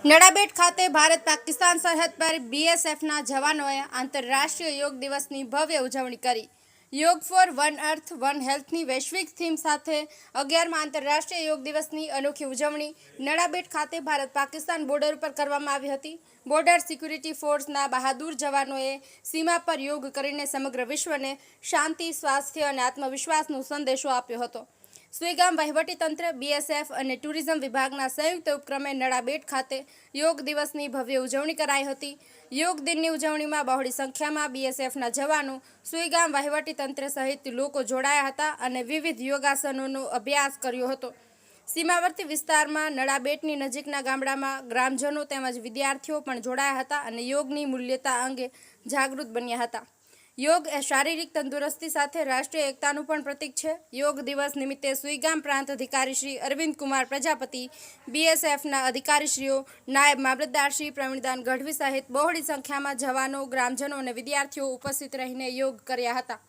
નડાબેટ ખાતે ભારત પાકિસ્તાન સરહદ પર બીએસએફના જવાનોએ આંતરરાષ્ટ્રીય યોગ દિવસની ભવ્ય ઉજવણી કરી. Yoga for one earth, one હેલ્થની વૈશ્વિક થીમ સાથે અગિયારમાં આંતરરાષ્ટ્રીય યોગ દિવસની અનોખી ઉજવણી નડાબેટ ખાતે ભારત પાકિસ્તાન બોર્ડર ઉપર કરવામાં આવી હતી. બોર્ડર સિક્યુરિટી ફોર્સના બહાદુર જવાનોએ સીમા પર યોગ કરીને સમગ્ર વિશ્વને શાંતિ, સ્વાસ્થ્ય અને આત્મવિશ્વાસનો સંદેશો આપ્યો હતો. સુઈગામ વહીવટીતંત્ર બીએસએફ અને ટુરિઝમ વિભાગના સંયુક્ત ઉપક્રમે નડાબેટ ખાતે યોગ દિવસની ભવ્ય ઉજવણી કરાઈ હતી. યોગ દિનની ઉજવણીમાં બહોળી સંખ્યામાં બીએસએફના જવાનો સુઈગામ વહીવટીતંત્ર સહિત લોકો જોડાયા હતા અને વિવિધ યોગાસનોનો અભ્યાસ કર્યો હતો. સીમાવર્તી વિસ્તારમાં નડાબેટની નજીકના ગામડામાં ગ્રામજનો તેમજ વિદ્યાર્થીઓ પણ જોડાયા હતા અને યોગની મૂલ્યતા અંગે જાગૃત બન્યા હતા. યોગ એ શારીરિક તંદુરસ્તી સાથે રાષ્ટ્રીય એકતાનું પણ પ્રતીક છે. યોગ દિવસ નિમિત્તે સુઈગામ પ્રાંત અધિકારી શ્રી અરવિંદ કુમાર પ્રજાપતિ બીએસએફના અધિકારીશ્રીઓ, નાયબ મામલતદાર શ્રી પ્રવીણદાન ગઢવી સહિત બહોળી સંખ્યામાં જવાનો, ગ્રામજનો અને વિદ્યાર્થીઓ ઉપસ્થિત રહીને યોગ કર્યા હતા.